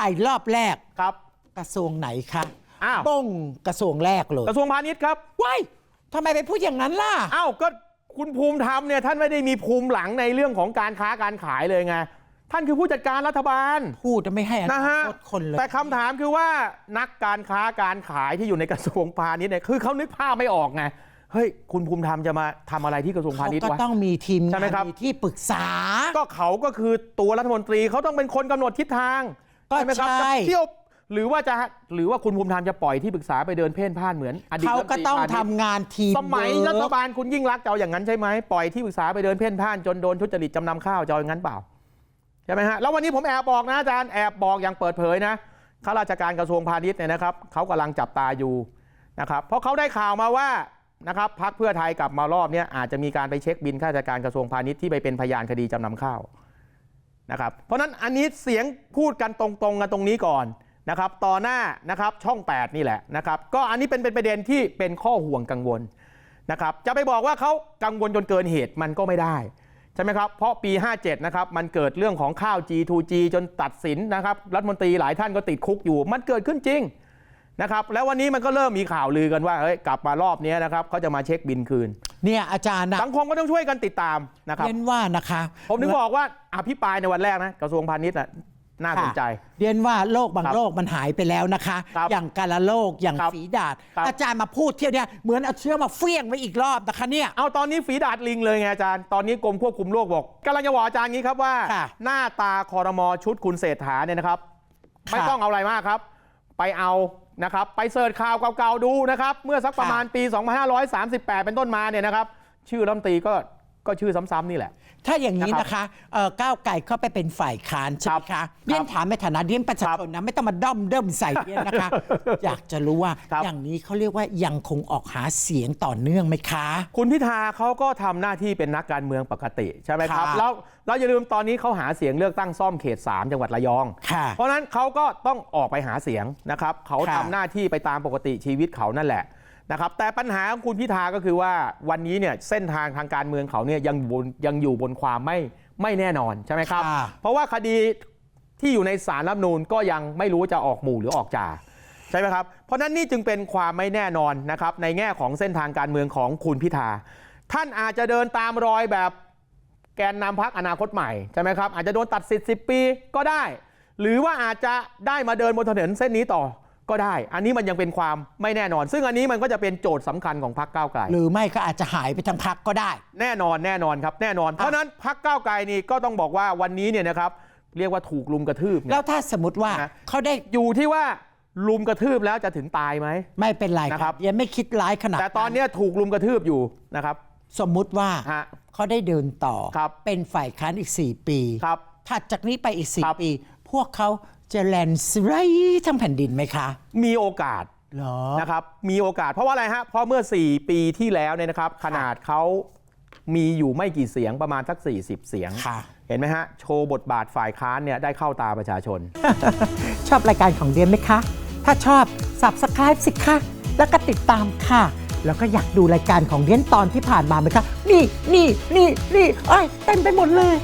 บ่ายรอบแรกครับ กระทรวงไหนคะอ้าว บ้งกระทรวงแรกเลยกระทรวงพาณิชย์ครับ ว้ายทำไมไปพูดอย่างนั้นล่ะ อ้าว ก็คุณภูมิธรรมเนี่ยท่านไม่ได้มีภูมิหลังในเรื่องของการค้าการขายเลยไง ท่านคือผู้จัดการรัฐบาลพูดไม่ให้อนะนาฮะคตคนเลยแต่คำถามคือว่านักการค้าการขายที่อยู่ในกระทรวงพาณิชย์เนี่ยคือเขานึกภาพไม่ออกไงเฮ้ยคุณภูมิธรรมจะมาทำอะไรที่กระทรวงพาเขาณิชย์ก็วะ ต้องมีทีมใช่ไหมงานครับ มีที่ปรึกษา ก็เขาก็คือตัวรัฐมนตรีเขาต้องเป็นคนกำหนดทิศทาง ก็ไหมครับใช่จะเที่ยวหรือว่าจะหรือว่าคุณภูมิธรรมจะปล่อยที่ปรึกษาไปเดินเพ่นพ่านเหมือนอดีตเขาก็ต้องรัฐมนตรีพาณิชย์ ทำงานทีมสมัยเวิรัร์ฐกบาลคุณยิ่งรักษณ์จะเอาอย่างนั้นใช่ไหมปล่อยที่ปรึกษาไปเดินเพ่นพ่านจนโดนทุจริตจำนำข้าวจะเอาอย่างนั้นเปล่าใช่ไหมฮะแล้ววันนี้ผมแอบบอกนะอาจารย์แอบบอกอย่างเปิดเผยนะข้าราชการกระทรวงพาณิชย์เนี่ยนะครับเขากำลังจับตาอยู่นะครับเพราะเขาได้ข่าวมาว่านะครับพักเพื่อไทยกลับมารอบเนี้ยอาจจะมีการไปเช็คบินข้าราชการกระทรวงพาณิชย์ที่ไปเป็นพยานคดีจำนำข้าว นะครับเพราะนั้นอันนี้เสียงพูดกันตรงๆกันตรงนี้ก่อนนะครับต่อหน้านะครับช่อง 8 นี่แหละนะครับก็อันนี้เป็นเป็นประเด็นที่เป็นข้อห่วงกังวลนะครับจะไปบอกว่าเขากังวลจนเกินเหตุมันก็ไม่ได้ใช่ไหมครับเพราะปี 57นะครับมันเกิดเรื่องของข้าว G2G จนตัดสินนะครับรัฐมนตรีหลายท่านก็ติดคุกอยู่ มันเกิดขึ้นจริงนะครับแล้ววันนี้มันก็เริ่มมีข่าวลือกันว่าเฮ้ยกลับมารอบนี้นะครับเขาจะมาเช็คบินคืน เนี่ยอาจารย์นะสังคมก็ต้องช่วยกันติดตามนะครับเรียนว่านะคะ ผมถึงบอกว่าอภิปรายในวันแรกนะกระทรวงพาณิชย์น่ะน่าสนใจค่ะเรียนว่าโรคบางครับโรคมันหายไปแล้วนะคะครับอย่างกาลโรคอย่างครับฝีดาดครับอาจารย์มาพูดเที่ยวเนี้ยเหมือนเอาเชื้อมาเฟี้ยงไว้อีกรอบนะคะเนี่ยเอาตอนนี้ฝีดาดลิงเลยไงอาจารย์ตอนนี้กรมควบคุมโรคบอกกำลังจะบอกอาจารย์งี้ครับว่าค่ะหน้าตาคอรมอชุดคุณเศรษฐาเนี่ยนะครับค่ะไม่ต้องเอาอะไรมากครับ ไปเอา นะครับไปเสิร์ชข่าวเก่าๆดูนะครับ เมื่อสักประมาณปี 2538 เป็นต้นมาเนี่ยนะครับ ชื่อรัฐมนตรีก็ ก็ชื่อซ้ำๆนี่แหละ ถ้าอย่างนี้นะครับนะคะเอ่อก้าวไก่เข้าไปเป็นฝ่ายค้านใช่ไหมครัคะบเรียนถามในฐานะเรียนประชาชนนะไม่ต้องมาด้อมเดิมใส่เรียนนะคะ อยากจะรู้ว่าครับ อย่างนี้เขาเรียกว่ายังคงออกหาเสียงต่อเนื่องไหมคะ คุณพิธาเขาก็ทำหน้าที่เป็นนักการเมืองปกติใช่ไหมครับค่ะแล้วเราอย่าลืมตอนนี้เขาหาเสียงเลือกตั้งซ่อมเขต 3 จังหวัดระยอง ค่ะเพราะฉะนั้นเขาก็ต้องออกไปหาเสียงนะครับเขาค่ะทำหน้าที่ไปตามปกติชีวิตเขานั่นแหละ นะครับแต่ปัญหาของคุณพิธาก็คือว่าวันนี้เนี่ยเส้นทางทางการเมืองเขาเนี่ยยังบนยังอยู่บนความไม่ไม่แน่นอนใช่ไหมครับค่ะเพราะว่าคดีที่อยู่ในสารรัฐธรรมนูญก็ยังไม่รู้จะออกหมู่หรือออกจ่าใช่ไหมครับเพราะฉะนั้นนี่จึงเป็นความไม่แน่นอนนะครับในแง่ของเส้นทางการเมืองของคุณพิธา ท่านอาจจะเดินตามรอยแบบแกนนำพักอนาคตใหม่ใช่ไหมครับอาจจะโดนตัดสิทธิ์10 ปีก็ได้ หรือว่าอาจจะได้มาเดินบนถนนเส้นนี้ต่อ ก็ได้ อันนี้มันยังเป็นความไม่แน่นอน ซึ่งอันนี้มันก็จะเป็นโจทย์สำคัญของพรรคก้าวไกลหรือไม่ก็อาจจะหายไปทั้งพักก็ได้ แน่นอนแน่นอนครับแน่นอน เพราะฉะนั้นพักก้าวไกลนี่ก็ต้องบอกว่าวันนี้เนี่ยนะครับเรียกว่าถูกลุมกระทืบเนี่ยแล้วถ้าสมมติว่านะเขาได้อยู่ที่ว่าลุมกระทืบแล้วจะถึงตายไหมไม่เป็นไรนะคครัรับบยังไม่คิดร้ายขนาดแต่ตอนเนี้ยถูกลุมกระทืบอยู่นะครับ สมมุติว่าฮะเขาได้เดินต่อครับเป็นฝ่ายค้านอีก 4 ปีครับถัดจากนี้ไปอีกครับ4ปี พวกเขา จะแลนสไลด์ทั้งแผ่นดินไหมคะมีโอกาสเหรอ นะครับมีโอกาสเพราะว่าอะไรฮะเพราะเมื่อ 4 ปีที่แล้วเนี่ยนะครับ ขนาดเขามีอยู่ไม่กี่เสียงประมาณสัก 40 เสียง ค่ะ เห็นไหมฮะ โชว์บทบาทฝ่ายค้านเนี่ยได้เข้าตาประชาชน ชอบรายการของเดียนไหมคะ ถ้าชอบ subscribe สิคะ แล้วก็ติดตามค่ะ แล้วก็อยากดูรายการของเดียนตอนที่ผ่านมาไหมคะ นี่นี่นี่นี่ไอ้ยเต็มไปหมดเลย